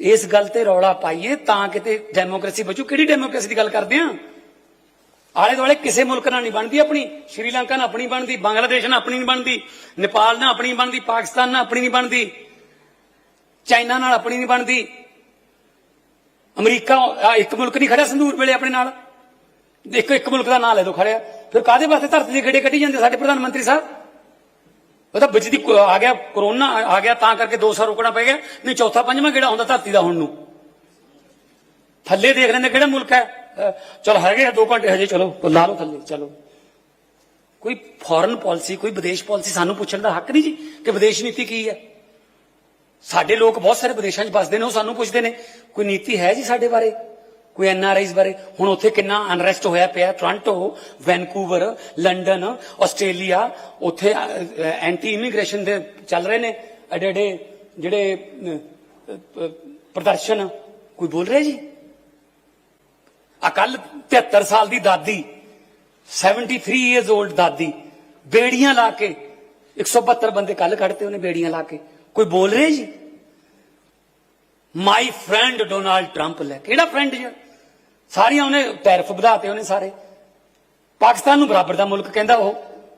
ਇਸ ਗੱਲ ਤੇ ਰੌਲਾ ਪਾਈਏ ਤਾਂ ਕਿਤੇ ਡੈਮੋਕ੍ਰੇਸੀ ਬਚੂ। ਕਿਹੜੀ ਡੈਮੋਕ੍ਰੇਸੀ ਦੀ ਗੱਲ ਕਰਦੇ ਆ ਆਲੇ ਦੁਆਲੇ ਕਿਸੇ ਮੁਲਕ ਨਾਲ ਨਹੀਂ ਬਣਦੀ ਆਪਣੀ। ਸ਼੍ਰੀਲੰਕਾ ਨਾਲ ਆਪਣੀ ਬਣਦੀ, ਬੰਗਲਾਦੇਸ਼ ਨਾਲ ਆਪਣੀ ਨਹੀਂ ਬਣਦੀ, ਨੇਪਾਲ ਨਾਲ ਆਪਣੀ ਨਹੀਂ ਬਣਦੀ, ਪਾਕਿਸਤਾਨ ਨਾਲ ਆਪਣੀ ਨਹੀਂ ਬਣਦੀ, ਚਾਈਨਾ ਨਾਲ ਆਪਣੀ ਨਹੀਂ ਬਣਦੀ। ਅਮਰੀਕਾ ਇੱਕ ਮੁਲਕ ਨਹੀਂ ਖੜਿਆ ਸੰਦੂਰ ਵੇਲੇ ਆਪਣੇ ਨਾਲ। ਇੱਕ ਇੱਕ ਮੁਲਕ ਦਾ ਨਾਂ ਲੈ ਦੋ ਖੜਿਆ। ਫਿਰ ਕਾਦੇ ਵਾਸਤੇ ਧਰਤੀ ਦੇ ਗੇੜੇ ਕੱਢੀ ਜਾਂਦੇ ਸਾਡੇ ਪ੍ਰਧਾਨ ਮੰਤਰੀ ਸਾਹਿਬ? ਉਹ ਤਾਂ ਵਿੱਚ ਦੀ ਕੋ- ਆ ਗਿਆ ਕਰੋਨਾ ਆ ਗਿਆ, ਤਾਂ ਕਰਕੇ 200 ਰੁਕਣਾ ਪੈ ਗਿਆ। ਨਹੀਂ, ਚੌਥਾ, ਪੰਜਵਾਂ ਕਿਹੜਾ ਹੁੰਦਾ ਧਰਤੀ ਦਾ ਹੁਣ ਨੂੰ? ਥੱਲੇ ਦੇਖ ਲੈਂਦੇ ਕਿਹੜਾ ਮੁਲਕ ਹੈ? ਅਹ, ਚਲ ਹੈਗੇ ਆ 2 ਘੰਟੇ ਹਜੇ, ਚਲੋ ਲਾ ਲਓ ਥੱਲੇ, ਚਲੋ। ਕੋਈ ਫੋਰਨ ਪਾਲਿਸੀ ਕੋਈ ਵਿਦੇਸ਼ ਪਾਲਿਸੀ ਸਾਨੂੰ ਪੁੱਛਣ ਦਾ ਹੱਕ ਨਹੀਂ ਜੀ, ਕਿ ਵਿਦੇਸ਼ ਨੀਤੀ ਕੀ ਹੈ? ਸਾਡੇ ਲੋਕ ਬਹੁਤ ਸਾਰੇ ਵਿਦੇਸ਼ਾਂ 'ਚ ਵੱਸਦੇ ਨੇ, ਉਹ ਸਾਨੂੰ ਪੁੱਛਦੇ ਨੇ, ਕੋਈ ਨੀਤੀ ਹੈ ਜੀ ਸਾਡੇ ਬਾਰੇ? ਕੋਈ ਐਨ ਆਰ ਆਈਜ਼ ਬਾਰੇ? ਹੁਣ ਉੱਥੇ ਕਿੰਨਾ ਅਨਰੈਸਟ ਹੋਇਆ ਪਿਆ ਟੋਰਾਂਟੋ ਵੈਨਕੂਵਰ ਲੰਡਨ ਆਸਟ੍ਰੇਲੀਆ ਉੱਥੇ ਐਂਟੀ ਇਮੀਗ੍ਰੇਸ਼ਨ ਦੇ ਚੱਲ ਰਹੇ ਨੇ ਐਡੇ ਐਡੇ ਜਿਹੜੇ ਪ੍ਰਦਰਸ਼ਨ। ਕੋਈ ਬੋਲ ਰਿਹਾ ਜੀ? ਅਕਲ 73 ਸਾਲ ਦੀ ਦਾਦੀ 73 ਇਅਰਸ 올ਡ ਦਾਦੀ, ਬੇੜੀਆਂ ਲਾ ਕੇ 172 ਬੰਦੇ ਕੱਲ ਕੱਢਤੇ ਉਹਨੇ ਬੇੜੀਆਂ ਲਾ ਕੇ। ਕੋਈ ਬੋਲ ਰਿਹਾ ਜੀ? ਮਾਈ ਫਰੈਂਡ ਡੋਨਾਲਡ ਟਰੰਪ ਲੈ ਕਿਹੜਾ ਫਰੈਂਡ ਜੀ? ਸਾਰੀਆਂ ਉਹਨੇ ਟੈਰਫ ਵਧਾਤੇ ਉਹਨੇ ਸਾਰੇ। ਪਾਕਿਸਤਾਨ ਨੂੰ ਬਰਾਬਰ ਦਾ ਮੁਲਕ ਕਹਿੰਦਾ ਉਹ।